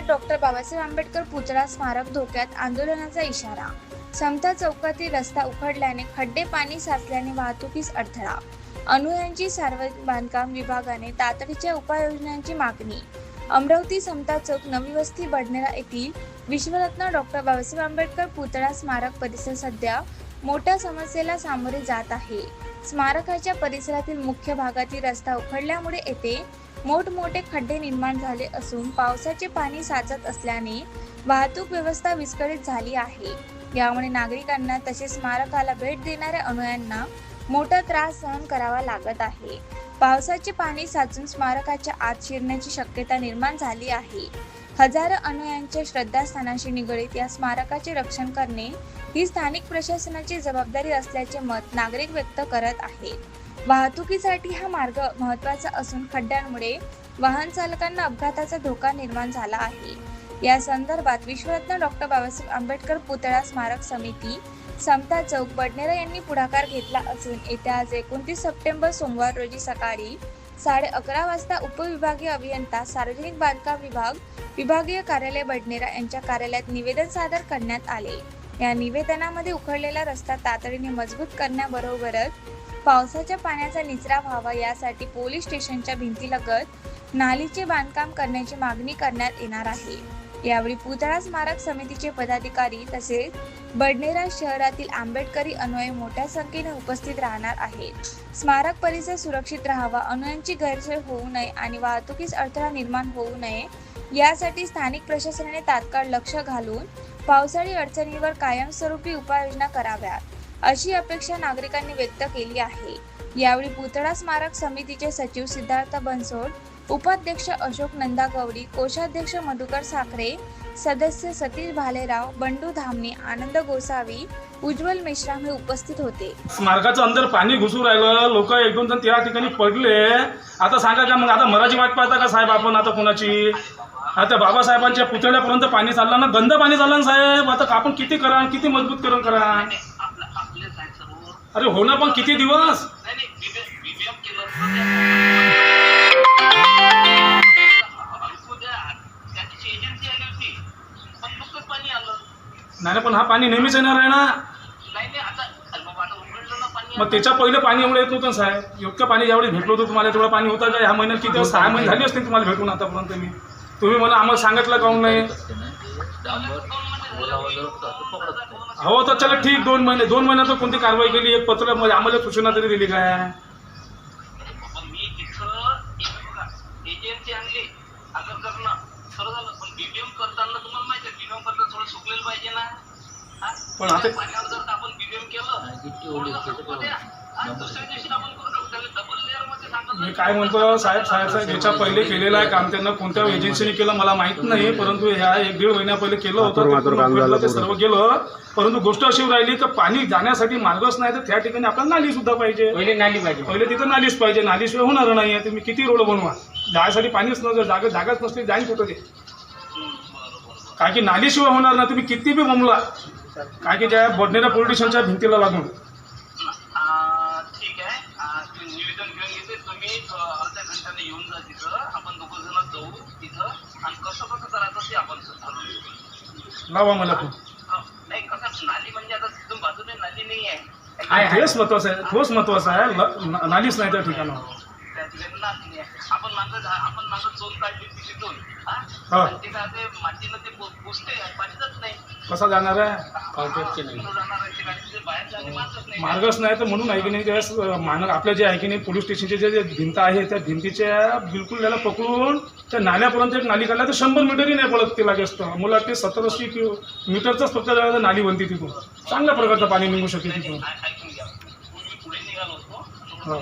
जिल्ह्यात डॉक्टर बाबासाहेब आंबेडकर पुतळा स्मारक धोक्यात आंदोलनाचा इशारा. समता चौकातील रस्ता उखडल्याने खड्डे पाणी साचल्याने वाहतुकीस अडथळा. अनुयांची सार्वजनिक बांधकाम विभागाने तातडीच्या उपाययोजनांची मागणी. अमरावती समता चौक नवी वस्ती बडनेरा येथील विश्वरत्न डॉक्टर बाबासाहेब आंबेडकर पुतळा स्मारक परिसर सध्या मोठ्या समस्येला सामोरे जात आहे. स्मारकाच्या परिसरातील मुख्य भागातील रस्ता उखडल्यामुळे येथे मोठमोठे खड्डे निर्माण झाले असून पावसाचे पाणी साचत असल्याने वाहतूक व्यवस्था विस्कळीत झाली आहे. यामुळे नागरिकांना तसेच स्मारकाला भेट देणाऱ्या अनुयांना मोठा त्रास सहन करावा लागत आहे. पावसाचे पाणी साचून स्मारकाच्या आत शिरण्याची शक्यता निर्माण झाली आहे. हजारो अनुयांच्या श्रद्धास्थानाशी निगडीत या स्मारकाचे रक्षण करणे ही स्थानिक प्रशासनाची जबाबदारी असल्याचे मत नागरिक व्यक्त करत आहेत. वाहतुकीसाठी हा मार्ग महत्त्वाचा असून खड्ड्यांमुळे वाहन चालकांना अपघाताचा धोका निर्माण झाला आहे. या संदर्भात विश्वरत्न डॉक्टर बाबासाहेब आंबेडकर पुतळा स्मारक समिती समता चौक बडनेरा यांनी पुढाकार घेतला असून येत्या आज एकोणतीस सप्टेंबर सोमवार रोजी सकाळी साडे अकरा वाजता उपविभागीय अभियंता सार्वजनिक बांधकाम विभाग विभागीय कार्यालय बडनेरा यांच्या कार्यालयात निवेदन सादर करण्यात आले. या निवेदनामध्ये उखडलेला रस्ता तातडीने मजबूत करण्याबरोबरच पावसाच्या पाण्याचा निचरा व्हावा यासाठी पोलीस स्टेशनच्या भिंतीलगत नालीचे बांधकाम करण्याची मागणी करण्यात येणार आहे. यावेळी पुतळा स्मारक समितीचे पदाधिकारी तसेच बडनेरा शहरातील आंबेडकरी अनुयायी मोठ्या संख्येने उपस्थित राहणार आहेत. स्मारक परिसर सुरक्षित राहावा अनुयांची गैरसोय होऊ नये आणि वाहतुकीस अडथळा निर्माण होऊ नये यासाठी स्थानिक प्रशासनाने तात्काळ लक्ष घालून पावसाळी अडचणीवर कायमस्वरूपी उपाययोजना कराव्यात. अशी अपेक्षा नागरिकांनी व्यक्त केली आहे. यावेळी पुतळा स्मारक समितीचे सचिव सिद्धार्थ बनसोड उपाध्यक्ष अशोक नंदागौडी कोषाध्यक्ष मधुकर साखरे सदस्य सतीश भालेराव बंडू धामणे आनंद गोसावी उज्ज्वल मेश्राम हे उपस्थित होते. स्मारकाचं अंदर पाणी घुसू राहिलं लोक एक दोन जण त्या ठिकाणी पडले. आता सांगा का मग आता मराठी वाट पाहता का साहेब आपण आता कोणाची? आता बाबासाहेबांच्या पुतळ्यापर्यंत पाणी चाललं ना? गंद पाणी चाललं ना साहेब? आता आपण किती करा किती मजबूत करून करा आपलं आपलेच आहे सर्व अरे हो ना पण किती दिवस? नाही पण हा पाणी नेहमीच येणार आहे ना? मग त्याच्या पहिले पाणी एवढं येत नव्हतं साहेब. इतकं पाणी ज्यावेळी भेटलो होतं तुम्हाला तेवढं पाणी होतं का? ह्या महिन्यात किती सहा महिने झाली असतील तुम्हाला भेटून आतापर्यंत मी. तुम्ही मला आम्हाला सांगितलं काऊन नाही? हो तर चला ठीक दोन महिने दोन महिन्यात कोणती कारवाई केली? एक पत्र म्हणजे आम्हाला सूचना तरी दिली काय? पण बीबीएम करताना तुम्हाला माहिती आहे बीबीएम करताना थोडं सुकलेलं पाहिजे ना? पण आता- दुसऱ्या दिवशी आपण मी काय म्हणतो साहेब साहेब साहेब याच्या पहिले केलेलं आहे काम त्यांना कोणत्या एजन्सीने केलं मला माहीत नाही परंतु ह्या एक दीड महिन्या पहिले केलं होतं ते सर्व केलं. परंतु गोष्ट अशी राहिली की पाणी जाण्यासाठी मार्गच नाही तर त्या ठिकाणी आपल्याला नाली सुद्धा पाहिजे. पहिले नाली पाहिजे. पहिले तिथं नालीच पाहिजे नालीशिवाय होणार नाही आहे. तुम्ही किती रोड बनवा. जायसाठी पाणीच नसतं जागा जागाच नसली जाईन कुठं ते. काय की नालीशिवाय होणार ना तुम्ही किती बी बमला काय की ज्या बडनेरा पोलीस स्टेशनच्या भिंतीला लागून आ, ठीक आहे आ, ते निवेदन घेऊन येते तुम्ही अ, अर्ध्या घंट्याने येऊन जा तिथं आपण दोघं जण जाऊ तिथं आणि कसं कसं करायचं ते आपण लावा मला अ, नाही कसं नाली म्हणजे आता तिथून बाजूने नाली नाही आहे. आहे. तेच महत्वाचं आहे तोच महत्त्वाचा आहे. नालीच नाही त्या ठिकाणावर. त्या ठिकाणी नाली आपण काढली तिथून? ते काय ते मातीनं ते पुसते नाही. कसा जाणार आहे? नाही. ते मार्गच नाही. मार्गच नाही तर म्हणून आहे की नाही त्यावेळेस मानक आपल्या जे आहे की नाही पोलीस स्टेशनचे जे जे भिंत आहे त्या भिंतीच्या बिलकुल त्याला पकडून त्या नाल्यापर्यंत एक नाली काढल्या तर शंभर मीटरही नाही पडत तिला जास्त. मला वाटते सत्तर अस्सी किलो मीटरचाच फक्त नाली बनते तिथून. चांगल्या प्रकारचं पाणी निघू शकते तिथून. पुढे निघालो होतो.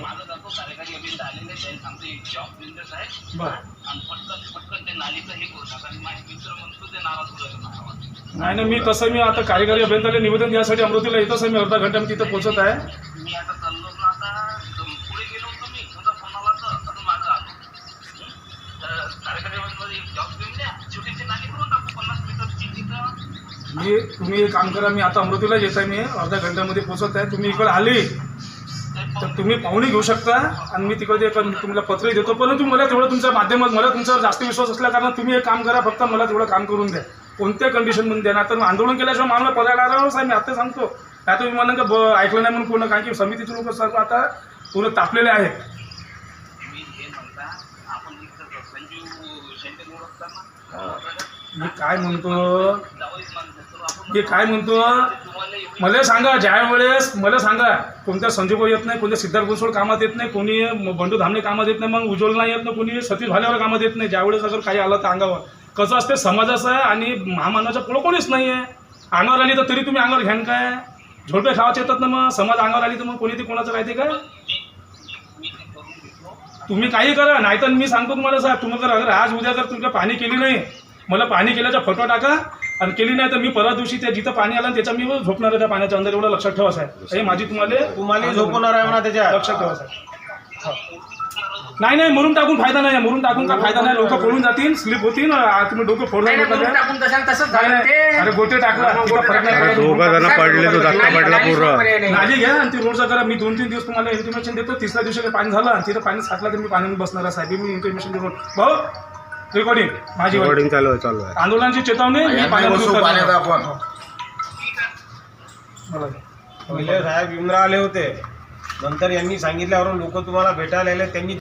सांगतो एक जॉब बिल्डर्स आहे. बरं. आणि पटकन पटकन ते नालीचं हे करू नका. आणि माझे मित्र म्हणतो ते माझ्यावर. नाही ना मी तसं मी आता कार्यकारी अभियंत्याला निवेदन द्यासाठी अमरावतीला येतच आहे मी अर्धा घंटा मी तिथं पोहोचत आहे. मी आता चाललो ना आता. पुढे गेलो होतो मी. फोन आला आता मागं आलो. हं? तर कार्यकारी अभियंता एक जॉब घेऊन द्या. छोटीशी नाली करून टाकू. पन्नास मीटरची तिथं. मी तुम्ही एक काम करा. मी आता अमरावतीला येत आहे. मी अर्ध्या घंट्यामध्ये पोहोचत आहे. तुम्ही इकडे आले. तर तुम्ही पाहुणे घेऊ शकता. आणि मी तिकडे एक तुम्हाला पत्रही देतो. परंतु मला तेवढं तुमच्या माध्यमात मला तुमच्यावर जास्त विश्वास असल्या कारण तुम्ही एक काम करा. फक्त मला तेवढं काम करून द्या. कोणत्या कंडिशनमध्ये द्या तर आंदोलन केल्याशिवाय मानला पदायला आला हो साहेब. मी आता सांगतो. आता तुम्ही म्हणा ब- ऐकलं नाही म्हणून पूर्ण. कारण की समितीचे लोक सर्व आता पूर्ण तापलेले आहेत तुम्ही हे म्हणता आपण इथं संजीव शेंडे ओळखता ना मी काय म्हणतो? मी काय म्हणतो? मला सांगा ज्या वेळेस मला सांगा कोणत्या संजीव येत नाही कोणत्या सिद्धार्थ गुसोळ कामात येत नाही कोणी बंडू धामणे कामात येत नाही मग उज्ज्वल नाही येत नाही कोणी सतीश भाल्यावर कामात येत नाही ज्यावेळेस अगर काही आलं तर अंगावर. कसं असते समाजाचं आहे आणि महामानवाच्या पुढं कोणीच नाही आहे अंगावर आली तर तरी तुम्ही अंगावर घ्यान काय? झोडपे खावाचे येतात ना मग समाज अंगावर आली तर मग कोणी ते कोणाचं राहते काय ते काय? तुम्ही काही करा नाही तर मी सांगतो तुम्हाला साहेब. तुम्ही जर अगर आज उद्या जर तुमच्या पाणी केली नाही मला पाणी केल्याचा फोटो टाका आणि केली नाही तर मी परवा दिवशी त्या जिथं पाणी आलं त्याच्या मी झोपणार आहे त्या पाण्याच्या अंदर एवढं लक्षात ठेवा साहेब. हे माझी तुम्हाला तुम्हाला झोपवणार आहे म्हणा त्याच्या. लक्षात ठेवा साहेब. नाही नाही मरून टाकून फायदा नाही मरून टाकून का फायदा नाही लोक पळून जातील स्लिप होतील आ, तुम्ही डोकं फोडून नाही, नाही, द्या. टाकून तशाला तसंच नाही, झालं नाही. अरे ते गोटे टाकला मग तिथं गोटे फरक नाही टाकला. पडत. दोघं जण पडले तो धक्का पडला पूर्ण नाही. घ्या आणि ती रोडचा करा मी दोन तीन दिवस तुम्हाला इन्फॉर्मेशन देतो तिसऱ्या दिवशी काही पाणी झालं आणि तिथं पाणी साचलं तर मी पाणी बसणार आहे साहेब मी इन्फॉर्मेशन देतो भाऊ रेकॉर्डिंग माझी रेकॉर्डिंग चालू आहे चालू आहे आंदोलनाची चेतावणी मी पाण्यामध्ये उतरणार. बोला. पहिले साहेब इम्रा आले होते नंतर यांनी सांगितल्यावरून लोक तुम्हाला भेटायला आले त्यांनी